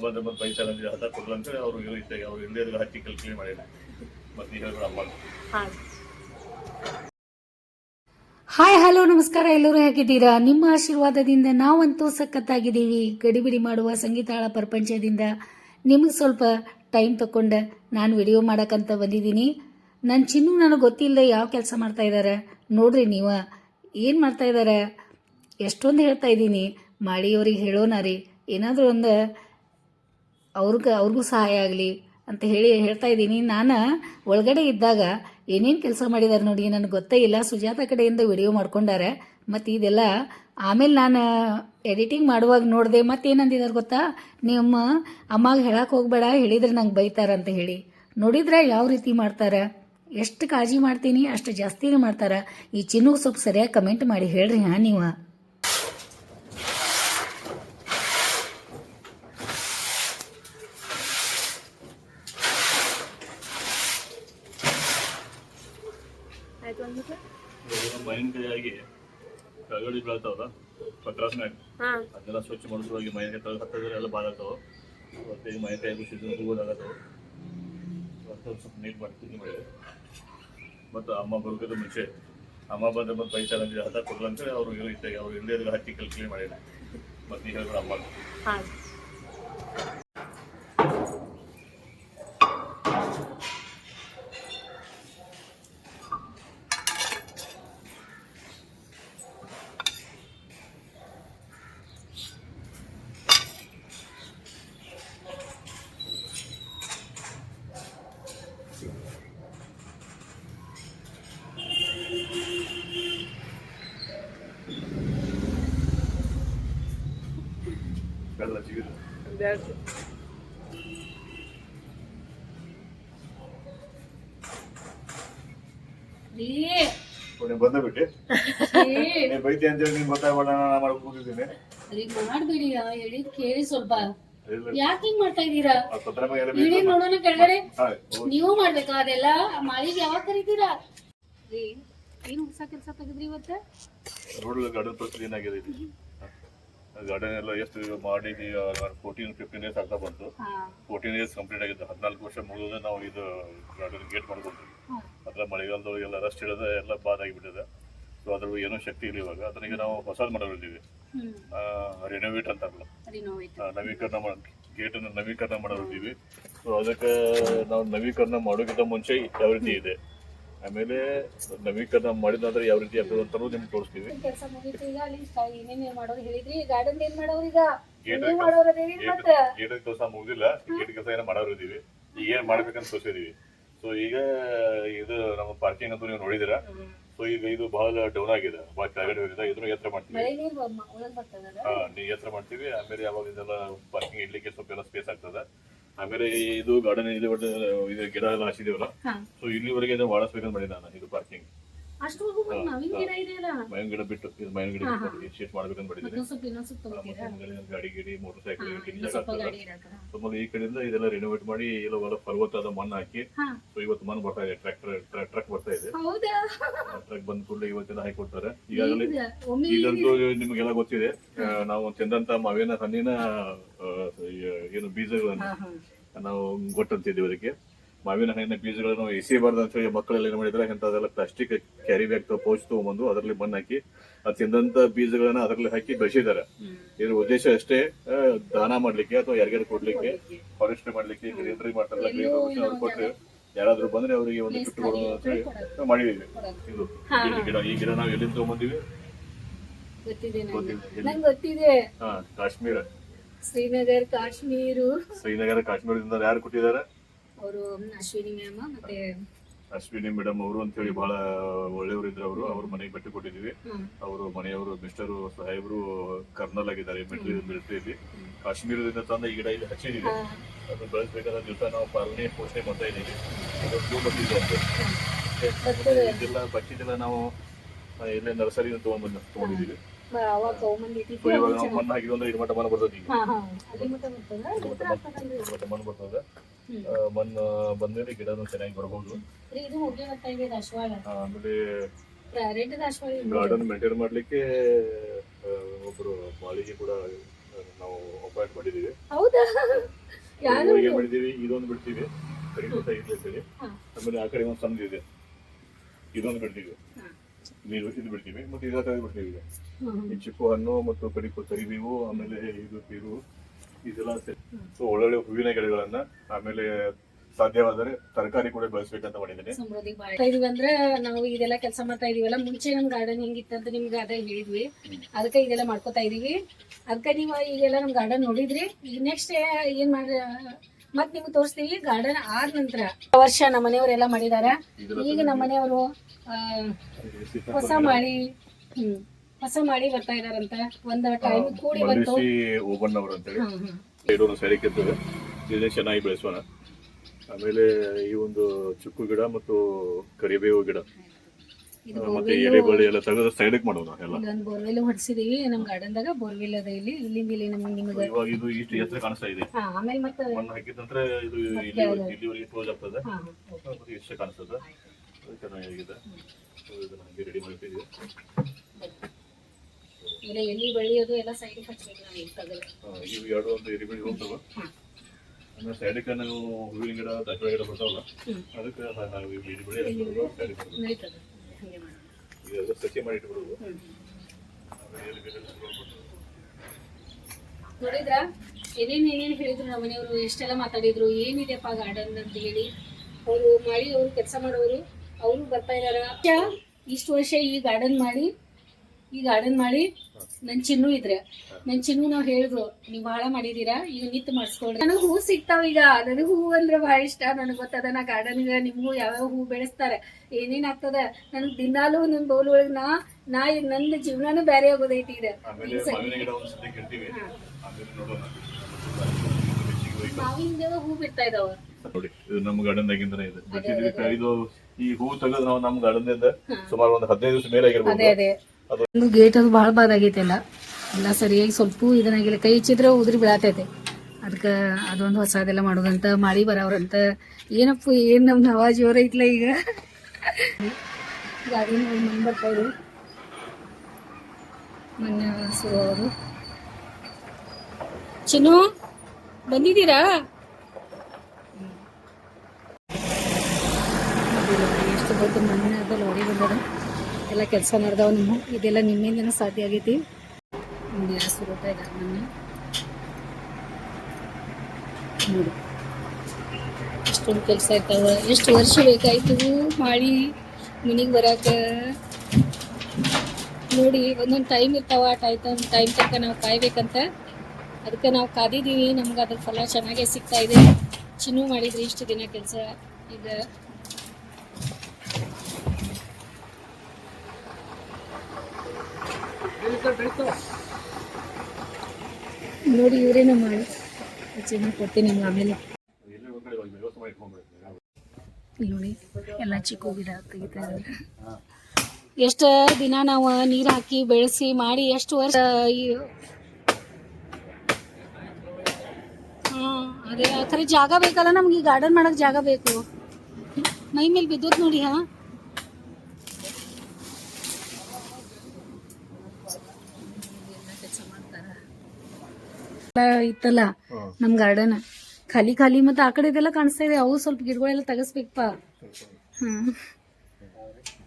ಅಮ್ಮ ಬಂದ ಮತ್ತೆ ಪೈಸಾ ಅಂದ್ರೆ ಹತ್ತ ಕೊಡ್ಲ ಅಂತ ಅವ್ರು ಇರುತ್ತೆ ಅವ್ರು ಹಚ್ಚಿ ಕಲ್ಕಲಿ ಮಾಡಿಲ್ಲ. ಮತ್ತೆ ಹೇಳ್ಬಿಡು ಅಮ್ಮ ಹಾಯ್, ಹಲೋ, ನಮಸ್ಕಾರ. ಎಲ್ಲರೂ ಹೇಗಿದ್ದೀರಾ? ನಿಮ್ಮ ಆಶೀರ್ವಾದದಿಂದ ನಾವಂತೂ ಸಖತ್ತಾಗಿದ್ದೀವಿ. ಗಡಿಬಿಡಿ ಮಾಡುವ ಸಂಗೀತಾಳ ಪ್ರಪಂಚದಿಂದ. ನಿಮಗೆ ಸ್ವಲ್ಪ ಟೈಮ್ ತಗೊಂಡು ನಾನು ವಿಡಿಯೋ ಮಾಡಕ್ಕಂತ ಬಂದಿದ್ದೀನಿ. ನನ್ನ ಚಿನ್ನು ನನಗೆ ಗೊತ್ತಿಲ್ಲ ಯಾವ ಕೆಲಸ ಮಾಡ್ತಾ ಇದ್ದಾರೆ ನೋಡ್ರಿ ನೀವು. ಏನು ಮಾಡ್ತಾ ಇದ್ದಾರೆ ಎಷ್ಟೊಂದು ಹೇಳ್ತಾ ಇದ್ದೀನಿ. ಮಾಡಿ ಅವ್ರಿಗೆ ಹೇಳೋಣ ರೀ. ಏನಾದರೂ ಒಂದು ಅವ್ರಿಗೆ, ಅವ್ರಿಗೂ ಸಹಾಯ ಆಗಲಿ ಅಂತ ಹೇಳಿ ಹೇಳ್ತಾ ಇದ್ದೀನಿ. ನಾನು ಒಳಗಡೆ ಇದ್ದಾಗ ಏನೇನು ಕೆಲಸ ಮಾಡಿದ್ದಾರೆ ನೋಡಿ, ನನಗೆ ಗೊತ್ತೇ ಇಲ್ಲ. ಸುಜಾತ ಕಡೆಯಿಂದ ವಿಡಿಯೋ ಮಾಡ್ಕೊಂಡಾರೆ. ಮತ್ತು ಇದೆಲ್ಲ ಆಮೇಲೆ ನಾನು ಎಡಿಟಿಂಗ್ ಮಾಡುವಾಗ ನೋಡಿದೆ ಮತ್ತೇನಂದಿದ್ದಾರೆ ಗೊತ್ತಾ? ನಿಮ್ಮ ಅಮ್ಮಗೆ ಹೇಳಕ್ಕೆ ಹೋಗಬೇಡ, ಹೇಳಿದ್ರೆ ನಂಗೆ ಬೈತಾರೆ ಅಂತ ಹೇಳಿ. ನೋಡಿದ್ರೆ ಯಾವ ರೀತಿ ಮಾಡ್ತಾರೆ? ಎಷ್ಟು ಕಾಳಜಿ ಮಾಡ್ತೀನಿ, ಅಷ್ಟು ಜಾಸ್ತಿನೇ ಮಾಡ್ತಾರೆ? ಈ ಚಿನ್ನು ಸ್ವಲ್ಪ ಸರಿಯಾಗಿ ಕಮೆಂಟ್ ಮಾಡಿ ಹೇಳ್ರಿ ಹಾಂ ನೀವು. ಕಳಗಡಿ ಪಟ್ರಾಸ್ ಪತ್ರಾಸ್ನಾಗ ಅದೆಲ್ಲ ಸ್ವಚ್ಛ ಮಾಡಿಸುವಾಗಿ ಮಾವಿನಕಾಯಿ ತೆಗೆದು ಹತ್ತಿದ್ರೆ ಎಲ್ಲ ಬಾದಾಗ್ತಾವ ಮತ್ತೆ ಈಗ ಮಾವಿನಕಾಯಿ ಸೀಸನ್ ಹೂಗೋದಾಗತ್ತವ ಮತ್ತೆ ಸ್ವಲ್ಪ ನೀಟ್ ಮಾಡ್ತೀನಿ ಮಳೆ ಮಾಡಿದೆ ಮತ್ತು ಅಮ್ಮ ಬರೋದಕ್ಕೆ ಮುಂಚೆ ಅಮ್ಮ ಬಂದ ಮತ್ತೆ ಪೈಸಾ ಹತ್ತ ಕೊಡ್ಲ ಅಂತೇಳಿ ಅವ್ರು ಇರುತ್ತೆ ಅವ್ರು ಇಲ್ಲದೆ ಹಚ್ಚಿ ಕಲ್ಕಲಿ ಮಾಡಿಲ್ಲ. ಮತ್ತೆ ಈಗ ಹೇಳ್ಬಿಡು ಅಮ್ಮ. ಬೆಲ್ಲ ಜಿಗಿದು ನೀನು ಬಂದ ಬಿಟ್ಟೆ. ಬೈತಿ ಅಂತೇಳಿ ನೀನು ಗೊತ್ತಾಗ್ಬೇಡ ನಾನು ಮಾಡಿ ಕೂತಿದ್ದೀನಿ ಮಾಡಬೇಡಿ ಹೇಳಿ ಕೇಳಿ ಸ್ವಲ್ಪ. ಯಾಕೆ ಹಿಂಗ್ ಮಾಡ್ತಾ ಇದೀರಾ. ನೋಡೋಣ ಕೆಳಗಡೆ. ನೀವು ಮಾಡ್ಬೇಕಾ ಅದೆಲ್ಲ? ಮಾಡಿ ಯಾವಾಗ ಕರೀತೀರಾ? ಏನ್ ಹೊಸ ಕೆಲಸ ತೆಗೆದ್ರಿ ಇವತ್ತ? ರೋಡ್ ಗಡದ ಏನಾಗಿದೆ ಗಾರ್ಡನ್ ಎಲ್ಲ ಎಷ್ಟು ಮಾಡಿ ಫೋರ್ಟೀನ್ ಫಿಫ್ಟೀನ್ ಇಯರ್ಸ್ ಆಗ್ತಾ ಬಂತು. ಫೋರ್ಟೀನ್ ಇಯರ್ಸ್ ಕಂಪ್ಲೀಟ್ ಆಗಿತ್ತು. ಹದಿನಾಲ್ಕು ವರ್ಷ ಮುಗಿದ್ರೆ ನಾವು ಇದು ಗಾರ್ಡನ್ ಗೇಟ್ ಮಾಡ್ಕೊಂಡ್ವಿ. ಅದ್ರ ಮಳೆಗಾಲದೊಳಗೆಲ್ಲ ರಸ್ಟ್ ಹಿಡಿದ ಎಲ್ಲ ಬಾದ್ ಆಗಿಬಿಟ್ಟಿದೆ. ಸೊ ಅದ್ರ ಏನೋ ಶಕ್ತಿ ಇಲ್ಲ ಇವಾಗ. ಅದನ್ನ ನಾವು ಹೊಸದು ಮಾಡೋರಿದ್ದೀವಿ ರಿನೋವೇಟ್ ಅಂತ ನವೀಕರಣ ಗೇಟ್ ಅನ್ನು ನವೀಕರಣ ಮಾಡೋರಿದ್ದೀವಿ ಸೊ ಅದಕ್ಕೆ ನಾವು ನವೀಕರಣ ಮಾಡೋಕ್ಕಿಂತ ಮುಂಚೆ ಯಾವ ರೀತಿ ಇದೆ? ಆಮೇಲೆ ನವೀಕರಣ ಮಾಡಿದ್ರೆ ಯಾವ ರೀತಿ ಆಗ್ತದೆ ಅಂತ ನಿಮ್ಗೆ ತೋರಿಸ್ತೀವಿ. ಕೆಲಸ ಮುಗೀತು ಈಗ ಅಲ್ಲಿ ಏನೇನ್ ಮಾಡೋರು ಹೇಳಿದ್ರಿ ಗಾರ್ಡನ್ ಏನ್ ಮಾಡೋರು ಈಗ? ಗೇಟ್ ನೀವು ಮತ್ತೆ? ಗೇಟ್ ಕೆಲಸ ಮುಗಿದಿಲ್ಲ ಗೇಟ್ ಕೆಲಸ ಏನೋ ಮಾಡೋರು ಇದೀವಿ. ಈಗ ಏನ್ ಮಾಡ್ಬೇಕಂತ ತೋರಿಸಿದೀವಿ. ಸೊ ಈಗ ಇದು ನಮ್ಮ ಪಾರ್ಕಿಂಗ್ ಅಂತ ನೀವು ನೋಡಿದಿರ ಸೊ ಈಗ ಇದು ಬಹಳ ಡೌನ್ ಆಗಿದೆ. ಬಹಳ ಕೆಳಗಡೆ ಹೋಗಿದೆ. ಇದನ್ನು ಎತ್ತರ ಮಾಡ್ತೀವಿ. ಹಾ ನೀ ಎತ್ತರ ಮಾಡ್ತೀವಿ. ಆಮೇಲೆ ಯಾವಾಗ ಇದೆಲ್ಲ ಪಾರ್ಕಿಂಗ್ ಇಡ್ಲಿಕ್ಕೆ ಸ್ವಲ್ಪ ಎಲ್ಲ ಸ್ಪೇಸ್ ಆಗ್ತದೆ. ಆಮೇಲೆ ಇದು ಗಾರ್ಡನ್ ಇದು ಗಿಡ ಎಲ್ಲ ಹಾಸಿದೀವಲ್ಲ ಹಾ. ಸೊ ಇಲ್ಲಿವರೆಗೆ ಇದು ವಾಡಿಸ್ಬೇಕಂತ ಮಾಡಿ ನಾನು ಇದು ಪಾರ್ಕಿಂಗ್ ಅಷ್ಟು ನವೀನ್ ಗಿಡ ಇದೆಯಲ್ಲ? ಮೈನ್ ಗಿಡ ಬಿಟ್ಟು ಇದು ಮೈನ್ ಗಿಡ ಶಿಫ್ಟ್ ಮಾಡ್ಬೇಕಂತ ಮಾಡಿದ್ದೀನಿ. ಮತ್ತೊಂದ್ ಸ್ವಲ್ಪ ಇನ್ನೊಂದ್ ಸ್ವಲ್ಪ ತಗೋತೀರಾ ಗಾಡಿ ಗಿಡಿ ಮೋಟರ್ ಸೈಕಲ್ ಇನ್ನೊಂದ್ ಸ್ವಲ್ಪ ಗಾಡಿ ಇರತ್ತಲ್ಲ. ಸುಮಾರು ಈ ಕಡೆಯಿಂದ ಇದೆಲ್ಲ ರಿನೋವೇಟ್ ಮಾಡಿ ಎಲ್ಲ ಹೊಲ ಮಣ್ಣು ಹಾಕಿ ಸೊ ಇವತ್ತು ಮಣ್ಣು ಬರ್ತಾ ಇದೆ. ಟ್ರ್ಯಾಕ್ಟರ್ ಟ್ರಕ್ ಬರ್ತಾ ಇದೆ. ಹೌದಾ? ಟ್ರಕ್ ಬಂದ ಕೂಡಲೇ ಇವತ್ತೆಲ್ಲ ಹಾಕೊಡ್ತಾರೆ. ಈಗಾಗಲೇ ಈಗ ಒಮ್ಮೆ ಈಗಂತೂ ನಿಮಗೆಲ್ಲ ಗೊತ್ತಿದೆ. ನಾವು ತಿಂದಂತ ಮಾವಿನ ಹಣ್ಣಿನ ಏನು ಬೀಜಗಳನ್ನ ನಾವು ಗೊತ್ತಂತಿದ್ದೀವಿ ಅದಕ್ಕೆ. ಮಾವಿನ ಹಣ್ಣಿನ ಬೀಜಗಳನ್ನು ಎಸೆಯಬಾರ್ದು ಅಂತ ಹೇಳಿ ಮಕ್ಕಳೆಲ್ಲ ಏನು ಮಾಡಿದ್ರೆ ಇಂಥದ್ದೆಲ್ಲ ಪ್ಲಾಸ್ಟಿಕ್ ಕ್ಯಾರಿ ಬ್ಯಾಗ್ ಪೌಚ್ ತಗೊಂಬಂದು ಅದರಲ್ಲಿ ಮಣ್ಣು ಹಾಕಿ ಆ ತಿಂದಂತ ಬೀಜಗಳನ್ನ ಅದರಲ್ಲಿ ಹಾಕಿ ಬೆಳೆಸಿದ್ದಾರೆ. ಇದ್ರ ಉದ್ದೇಶ ಅಷ್ಟೇ ದಾನ ಮಾಡ್ಲಿಕ್ಕೆ ಅಥವಾ ಯಾರಿಗಾರು ಕೊಡ್ಲಿಕ್ಕೆ ಫಾರೆಸ್ಟ್ ಮಾಡ್ಲಿಕ್ಕೆ ಗ್ರೀನರಿ ಮಾಡ್ತಾರಲ್ಲ ಗ್ರೀನ್ ಅವ್ರು ಕೊಟ್ಟರೆ ಯಾರಾದ್ರೂ ಬಂದ್ರೆ ಅವರಿಗೆ ಒಂದು ಗಿಫ್ಟ್ ಕೊಡೋದು ಅಂತ ಹೇಳಿ ನಾವು ಮಾಡಿದೀವಿ ಇದು ಗಿಡ ಈ ಗಿಡ ನಾವು ಎಲ್ಲಿಂದ ಗೊತ್ತಿದೆ ಹಾ ಕಾಶ್ಮೀರ. ಶ್ರೀನಗರ್ ಕಾಶ್ಮೀರ. ಶ್ರೀನಗರ ಕಾಶ್ಮೀರದಿಂದ ಯಾರು ಕೊಟ್ಟಿದ್ದಾರೆ? ಅವರು ಅಶ್ವಿನಿ ಮ್ಯಾಮ್ ಮತ್ತೆ ಅಶ್ವಿನಿ ಮೇಡಮ್ ಅವರು ಅಂತ ಹೇಳಿ ಬಹಳ ಒಳ್ಳೆಯವರು ಇದ್ರು ಅವರು ಅವ್ರ ಮನೆಗೆ ಭೇಟಿ ಕೊಟ್ಟಿದ್ದೀವಿ. ಅವರು ಮನೆಯವರು ಮಿಸ್ಟರ್ ಸಾಹೇಬರು ಕರ್ನಲ್ ಆಗಿದ್ದಾರೆ ಮಿಲಿಟರಿ ಮಿಲಿಟರಿಯಲ್ಲಿ. ಕಾಶ್ಮೀರದಿಂದ ತಂದ ಈ ಗಿಡ ಇಲ್ಲಿ ಹಚ್ಚಿದೀವಿ ಹಾ. ಅದು ಬೆಳೆಸಬೇಕಾದ ದಿವಸ ನಾವು ಪಾಲನೆ ಪೋಷಣೆ ಮಾಡ್ತಾ ಇದ್ದೀವಿ. ಇದೆಲ್ಲ ಬಚ್ಚಿದೆಲ್ಲ ನಾವು ಇಲ್ಲೇ ನರ್ಸರಿ ತಗೊಂಡ್ಬಂದು ತಗೊಂಡಿದ್ದೀವಿ. ಇವಾಗ ನಾವು ಮಣ್ಣು ಹಾಕಿದ್ರೆ ಇದು ಮಟ್ಟ ಮಣ್ಣು ಬರ್ತದೆ ಈಗ. ಮಟ್ಟ ಮಣ್ಣು- ಬರ್ತದೆ. ಮಣ್ಣು ಬಂದ್ಮೇಲೆ ಗಿಡನೂ ಚೆನ್ನಾಗಿ ಬರ್ಬೋದು. ಇದು ಹೋಗಿ ಬರ್ತಾ ಇದೆ ದಾಸವಾಳ ಆಮೇಲೆ ರೆಡ್ ದಾಸವಾಳ ಗಾರ್ಡನ್ ಮೇಂಟೈನ್ ಮಾಡ್ಲಿಕ್ಕೆ ಒಬ್ಬರು ಒಬ್ರು ಮಾಳಿಗೆ ಕೂಡ ನಾವು ಅಪಾಯಿಂಟ್ ಮಾಡಿದ್ದೀವಿ. ಹೌದಾ? ಯಾರು ಮಾಡಿದ್ದೀವಿ ಇದೊಂದು ಬಿಡ್ತೀವಿ. ಇದು ಅಂತೇಳಿ ಆಮೇಲೆ ಆ ಕಡೆ ಒಂದು ಸಣ್ಣ ಇದೆ ಇದೊಂದು ಬಿಡ್ತೀವಿ. ನೀರು ಇದು ಬಿಡ್ತೀವಿ ಮತ್ತೆ ಇದರ ಬಿಡ್ತೀವಿ. ಈ ಚಿಕ್ಕು ಹಣ್ಣು ಮತ್ತು ಕಡಿಕು ಕರಿಬೇವು ಆಮೇಲೆ ಇದು ಇದು ಇದೆಲ್ಲ ಸೆ- ಒಳ್ಳೊಳ್ಳೆ ಹೂವಿನ ಗಿಡಗಳನ್ನ ಆಮೇಲೆ ಸಾಧ್ಯವಾದರೆ ತರಕಾರಿ ಕೂಡ ಬೆಳೆಸ್ಬೇಕಂತ ಮಾಡಿದ್ದೀನಿ. ಸಮೃದ್ಧಿ ಮಾಡ್ತಾ ಇದೀವಿ ಅಂದ್ರೆ ನಾವು ಇದೆಲ್ಲ ಕೆಲಸ ಮಾಡ್ತಾ ಇದೀವಲ್ಲ ಮುಂಚೆ ನಮ್ ಗಾರ್ಡನ್ ಅಂತ ನಿಮ್ಗೆ ಅದೇ ಹೇಳಿದ್ವಿ. ಅದಕ್ಕೆ ಇದೆಲ್ಲ ಮಾಡ್ಕೋತಾ ಇದೀವಿ. ಅದಕ್ಕೆ ನೀವು ಈಗೆಲ್ಲ ನಮ್ ಗಾರ್ಡನ್ ನೋಡಿದ್ರಿ. ಈಗ ನೆಕ್ಸ್ಟ್ ಏನ್ ಮಾಡ ಮತ್ ನಿಮ್ಗೆ ತೋರಿಸ್ತೀವಿ. ಗಾರ್ಡನ್ ಆದ ನಂತರ ವರ್ಷ ನಮ್ಮ ಮನೆಯವರೆಲ್ಲ ಮಾಡಿದಾರ. ಈಗ ನಮ್ಮ ಮನೆಯವರು ಹೊಸ ಮಾಡಿ ಹ್ಮ್. ಹೊಸ ಮಾಡಿ ಬರ್ತಾ ಇದಾರಂತೆ. ಒಂದ್ ಟೈಮ್ ಕೂಡಿ ಬಂತು. ಮಲ್ಲೇಶಿ ಓಬಣ್ಣ ಅವರು ಅಂತೇಳಿ ಸೈಡಿಗೆ ಇರ್ತದೆ ಇದನ್ನೇ ಚೆನ್ನಾಗಿ ಬೆಳೆಸೋಣ. ಆಮೇಲೆ ಈ ಒಂದು ಚುಕ್ಕು ಗಿಡ ಮತ್ತು ಕರಿಬೇವು ಗಿಡ. ಇದು ಆ, ಮತ್ತೆ ಎಲೆ ಬಳ್ಳಿ ಎಲ್ಲ ತೆಗೆದು ಸೈಡಿಗೆ ಮಾಡೋಣ ಎಲ್ಲ. ಇಲ್ಲೊಂದು ಬೋರ್ವೆಲ್ ಹೊಡ್ಸಿದೀವಿ. ನಮ್ ಗಾರ್ಡನ್ದಾಗ ಬೋರ್ವೆಲ್ ಅದ ಇಲ್ಲಿ. ಇಲ್ಲಿಂದ ಇಲ್ಲಿ ನಮ್ಗೆ ನಿಮಗೆ ಇವಾಗ ಇದು ಇಷ್ಟು ಎತ್ತರ ಕಾಣಿಸ್ತಾ ಇದೆ. ಹಾ ಆಮೇಲೆ ಮತ್ತೆ ಮಣ್ಣು ಹಾಕಿದಂತ್ರ ಇದು ಇಲ್ಲಿ ಇಲ್ಲಿವರೆಗೆ ಕ್ಲೋಸ್ ಆಗ್ತದೆ. ಹಾ ಮತ್ತೆ ಇಷ್ಟೇ ಕಾಣಿಸ್ತದೆ. ಅದು ಚೆನ್ನಾಗಿದೆ. So, ಇದನ್ನ ಹಾಗೆ ರೆಡಿ ಮಾಡ್ತಿದ್ದೀವಿ ಇಲ್ಲ ಬೆಳೆಯೋದು ಎಲ್ಲ ಸೈಡ್ ನಾವು ಇವು ಎರಡು ಒಂದು ಹೋಗ್ತವೆ. ಆಮೇಲೆ ನಾವು ಹೂವಿನ ಗಿಡ ಗಿಡ ಬರ್ತಾವಲ್ಲ ಅದಕ್ಕೆ ನಾವು ಇದೆಲ್ಲ ಸಸಿ ಮಾಡಿ ಇಟ್ಬಿಡೋದು. ನೋಡಿದ್ರ? ಏನೇನ್ ಏನೇನ್ ಹೇಳಿದ್ರು ನಮ್ಮ ಮನೆಯವರು? ಎಷ್ಟೆಲ್ಲ ಮಾತಾಡಿದ್ರು? ಏನಿದೆಪ್ಪ ಗಾರ್ಡನ್ ಅಂತ ಹೇಳಿ. ಅವರು ಮಾಡಿ ಅವ್ರು ಕೆಲಸ ಮಾಡೋರು ಅವರು ಬರ್ತಾ ಇದಾರ ಇಷ್ಟು ವರ್ಷ ಈ ಗಾರ್ಡನ್ ಮಾಡಿ ಈ ಗಾರ್ಡನ್ ಮಾಡಿ ನನ್ ಚಿನ್ನು ಇದ್ರೆ. ನನ್ ಚಿನ್ನು ನಾವ್ ಹೇಳಿದ್ರು ನೀವ್ ಬಹಳ ಮಾಡಿದೀರಾ? ಈಗ ನಿತ್ ಮಾಡಿಸ್ಕೊಳ್ರಿ. ನನಗ್ ಹೂ ಸಿಗ್ತಾವ ಈಗ. ನನಗ್ ಹೂ ಅಂದ್ರೆ ಬಹಳ ಇಷ್ಟ. ನನಗ್ ಗೊತ್ತದ ನಾ ಗಾರ್ಡನ್ ನಿಮ್ಗೂ ಯಾವ್ಯಾವ ಹೂ ಬೆಳೆಸ್ತಾರೆ. ಏನೇನ್ ಆಗ್ತದ? ನನಗ್ ದಿನಾಲೂ ನನ್ ಬೌಲ್ ಒಳಗ್ ನಾ ನಾ ಈಗ ನನ್ನ ಜೀವನಾನು ಬೇರೆ ಆಗೋದೈತಿ ಈಗ. ಮಾವಿನ ಹೂ. ಬಿಡ್ತಾ ಇದಾವ. ನೋಡಿ ಇದು ನಮ್ಮ ಈ ಹೂ ತೆಗೆದು ನಾವು ನಮ್ಮ ಗಾರ್ಡನ್ ಇಂದ ಸುಮಾರು ಒಂದು ಹದಿನೈದು ದಿವಸ ಮೇಲೆ ಆಗಿರ್ಬೋದು. ಅದೇ ಅದೇ. ಒಂದು ಗೇಟ್ ಅದು ಭಾಳ ಆಗೈತೆ ಎಲ್ಲ. ಎಲ್ಲ ಸರಿಯಾಗಿ ಸ್ವಲ್ಪ ಇದನ್ನಾಗಿಲ್ಲ. ಕೈ ಹಚ್ಚಿದ್ರೆ ಉದುರಿ ಬೀಳತೈತೆ. ಅದಕ್ಕೆ ಅದೊಂದು ಹೊಸದೆಲ್ಲ ಮಾಡೋದಂತ ಮಾಡಿ ಬರೋರಂತ ಏನಪ್ಪ, ಏನು ನಮ್ಮ ನವಾ ಐತ್ಲ ಈಗ? ಗಾಡಿ ಮಣ್ಣು ಬರ್ತಾ ಇದೆ ಮೊನ್ನೆ ಅವರು ಚಿನ್ನು, ಬಂದಿದ್ದೀರಾ? ಎಷ್ಟು ದೊಡ್ಡ ಮೊನ್ನೆ ಅದ ಲಾರಿ ಬಂದದ ಎಲ್ಲ ಕೆಲಸ ನಡೆದವ ನಿಮ್ಮ ಇದೆಲ್ಲ ನಿಮ್ಮಿಂದನೇ ಸಾಧ್ಯ ಆಗೈತಿ. ಒಂದು ಸುರುತ್ತಾ ಇದೆ ನೋಡಿ. ಎಷ್ಟೊಂದು ಕೆಲಸ ಇರ್ತಾವ ಎಷ್ಟು ವರ್ಷ ಬೇಕಾಯ್ತು ಮಾಡಿ ಮನೆಗೆ ಬರಾಕ? ನೋಡಿ, ಒಂದೊಂದು ಟೈಮ್ ಇರ್ತಾವ ಟೈಮ್ ಟೈಮ್ ತನಕ ನಾವು ಕಾಯ್ಬೇಕಂತ. ಅದಕ್ಕೆ ನಾವು ಕಾದಿದ್ದೀವಿ. ನಮ್ಗೆ ಅದ್ರ ಫಲ ಚೆನ್ನಾಗೇ ಸಿಗ್ತಾ ಇದೆ. ಚಿನ್ನು ಮಾಡಿದ್ರಿ ಇಷ್ಟು ದಿನ ಕೆಲಸ. ಈಗ ನೋಡಿ ಇವರೇನ ಮಾಡಿ. ಚಿನ್ನ ಕೊಡ್ತೀನಿ ಆಮೇಲೆ. ನೋಡಿ, ಎಲ್ಲ ಚಿಕ್ಕು ಗಿಡ ತೆಗಿತಾ ಎಷ್ಟು ದಿನ ನಾವು ನೀರು ಹಾಕಿ ಬೆಳೆಸಿ ಮಾಡಿ ಎಷ್ಟು ವರ್ಷ ಹಾಂ, ಅದೇ ಖರೆ ಜಾಗ ಬೇಕಲ್ಲ ನಮ್ಗೆ, ಈ ಗಾರ್ಡನ್ ಮಾಡೋಕೆ ಜಾಗ ಬೇಕು. ಮೈ ಮೇಲೆ ಬಿದ್ದೋದು ನೋಡಿ, ಹಾ? ಇತ್ತಲ್ಲ ನಮ್ ಗಾರ್ಡನ್. ಖಾಲಿ ಖಾಲಿ ಮತ್ತೆ ಆ ಕಡೆ ಇದೆಲ್ಲ ಕಾಣಿಸ್ತಾ ಇದೆ. ಅವು ಸ್ವಲ್ಪ ಗಿಡಗಳೆಲ್ಲ ತೆಗಸ್ಬೇಕಪ್ಪ. ಹ್ಮ್.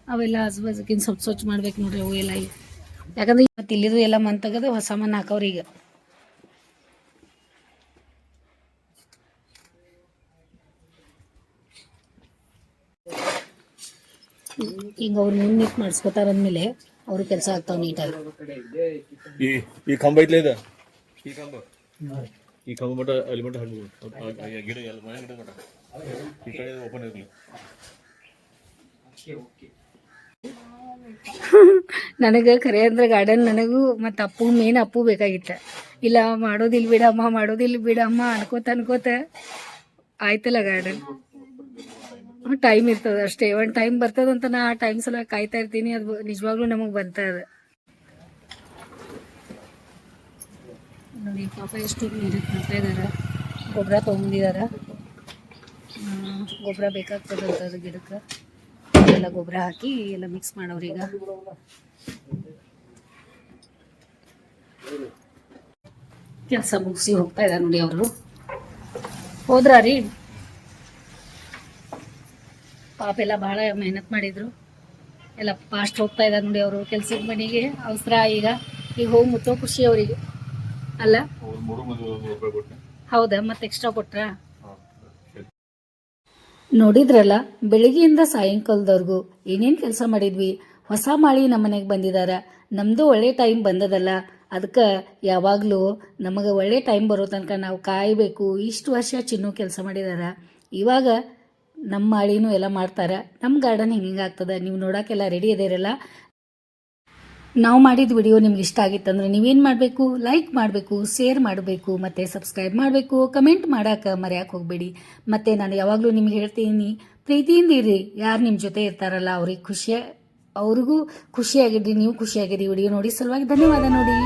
ಅವೆಲ್ಲ ಆಜು ಬಾಜುಕಿನ್ ಸ್ವಲ್ಪ ಸ್ವಚ್ಛ ಮಾಡ್ಬೇಕು ನೋಡ್ರಿ ಅವು ಎಲ್ಲ ಈಗ. ಯಾಕಂದ್ರೆ ಮತ್ತೆ ಇಲ್ಲಿದು ಎಲ್ಲ ಮನ್ ತೆಗೆದು ಹೊಸ ಮನ್ ಹಾಕವ್ರಿ ಈಗ. ಈಗ ಅವ್ರು ಮುಂದೆ ನಿಂತು ಮಾಡಿಸ್ಕೋತಾರ ಅಂದ್ಮೇಲೆ ಅವ್ರ ಕೆಲಸ ಆಗ್ತಾವ ನೀಟಾಗಿ ಈ ಈ ಕಂಬ ಐತ್ಲ ಇದೆ? ಈ ಕಂಬ. ಈ ಕಂಬ ಮಟ್ಟ ಅಲ್ಲಿ ಮಟ್ಟ ಹಣ್ಣು ಗಿಡ ಎಲ್ಲ ಮನೆ ಗಿಡ ಮಠ ಈ ಕಡೆ ಓಪನ್ ಇರಲಿ. ನನಗೆ ಖರೆ ಅಂದ್ರೆ ಗಾರ್ಡನ್ ನನಗೂ ಮತ್ತೆ ಅಪ್ಪು ಮೇನ್ ಅಪ್ಪು ಬೇಕಾಗಿತ್ತ. ಇಲ್ಲ ಮಾಡೋದಿಲ್ಲ ಬಿಡಮ್ಮ ಮಾಡೋದಿಲ್ಲ ಬಿಡಮ್ಮ ಅನ್ಕೋತ ಅನ್ಕೋತ ಆಯ್ತಲ್ಲ ಗಾರ್ಡನ್ ಟೈಮ್ ಇರ್ತದ ಅಷ್ಟೇ. ಒಂದು ಟೈಮ್ ಬರ್ತದಂತ ನಾ ಆ ಟೈಮ್ ಸಲ ಕಾಯ್ತಾ ಇರ್ತೀನಿ. ಅದು ನಿಜವಾಗ್ಲೂ ನಮಗೆ ಬಂತದ. ನೋಡಿ, ಪಾಪ ಎಷ್ಟು ನೀರು ಮಾಡ್ತಾ ಇದ್ದಾರೆ. ಗೊಬ್ಬರ ತೊಗೊಂಡಿದ್ದಾರೆ. ಗೊಬ್ಬರ ಬೇಕಾಗ್ತದಂತ ಅದು ಗಿಡಕ್ಕೆ. ಎಲ್ಲ ಗೊಬ್ಬರ ಹಾಕಿ ಎಲ್ಲ ಮಿಕ್ಸ್ ಮಾಡೋರು ಈಗ. ಕೆಲಸ ಮುಗಿಸಿ ಹೋಗ್ತಾ ಇದ್ದಾರೆ ನೋಡಿ ಅವರು. ಹೋದ್ರಾ ರೀ? ಪಾಪ ಎಲ್ಲ ಭಾಳ ಮೆಹನತ್ ಮಾಡಿದ್ರು. ಎಲ್ಲ ಫಾಸ್ಟ್ ಹೋಗ್ತಾ ಇದ್ದಾರೆ ನೋಡಿ ಅವರು ಕೆಲ್ಸದ ಮನೆಗೆ. ಅವಸರ ಈಗ. ಈಗ ಹೋಗಿ ಮುಟ್ಟೋ ಖುಷಿ ಅವರಿಗೆ. ಅಲ್ಲ? ಹೌದಾ ಮತ್ತೆ ಎಕ್ಸ್ಟ್ರಾ ಕೊಟ್ರಾ? ನೋಡಿದ್ರಲ್ಲ ಬೆಳಿಗ್ಗೆಯಿಂದ ಸಾಯಂಕಾಲದವರೆಗೂ ಏನೇನು ಕೆಲಸ ಮಾಡಿದ್ವಿ? ಹೊಸ ಮಾಳಿ ನಮ್ಮ ಮನೆಗೆ ಬಂದಿದಾರ. ನಮ್ಮದು ಒಳ್ಳೆ ಟೈಮ್ ಬಂದದಲ್ಲ. ಅದಕ್ಕೆ ಯಾವಾಗಲೂ ನಮಗೆ ಒಳ್ಳೆ ಟೈಮ್ ಬರೋ ತನಕ ನಾವು ಕಾಯಬೇಕು. ಇಷ್ಟು ವರ್ಷ ಚಿನ್ನು ಕೆಲಸ ಮಾಡಿದಾರ. ಇವಾಗ ನಮ್ಮ ಮಾಳಿನೂ ಎಲ್ಲ ಮಾಡ್ತಾರೆ. ನಮ್ಮ ಗಾರ್ಡನ್ ಹಿಂಗೆ ಆಗ್ತದೆ. ನೀವು ನೋಡೋಕ್ಕೆಲ್ಲ ರೆಡಿ ಇದ್ದೀರಲ್ಲ ನಾವು ಮಾಡಿದ ವಿಡಿಯೋ ನಿಮ್ಗೆ ಇಷ್ಟ ಆಗಿತ್ತಂದ್ರೆ ನೀವೇನು ಮಾಡಬೇಕು? ಲೈಕ್ ಮಾಡಬೇಕು ಶೇರ್ ಮಾಡಬೇಕು, ಮತ್ತು ಸಬ್ಸ್ಕ್ರೈಬ್ ಮಾಡಬೇಕು ಕಮೆಂಟ್ ಮಾಡೋಕೆ ಮರೆಯೋಕೆ ಹೋಗಬೇಡಿ. ಮತ್ತು ನಾನು ಯಾವಾಗಲೂ ನಿಮ್ಗೆ ಹೇಳ್ತೀನಿ, ಪ್ರೀತಿಯಿಂದ ಇರಿ. ಯಾರು ನಿಮ್ಮ ಜೊತೆ ಇರ್ತಾರಲ್ಲ, ಅವ್ರಿಗೆ ಖುಷಿ, ಅವ್ರಿಗೂ ಖುಷಿಯಾಗಿದ್ರಿ ನೀವು ಖುಷಿಯಾಗಿರಿ. ವಿಡಿಯೋ ನೋಡಿ ಸಲುವಾಗಿ ಧನ್ಯವಾದ ನೋಡಿ.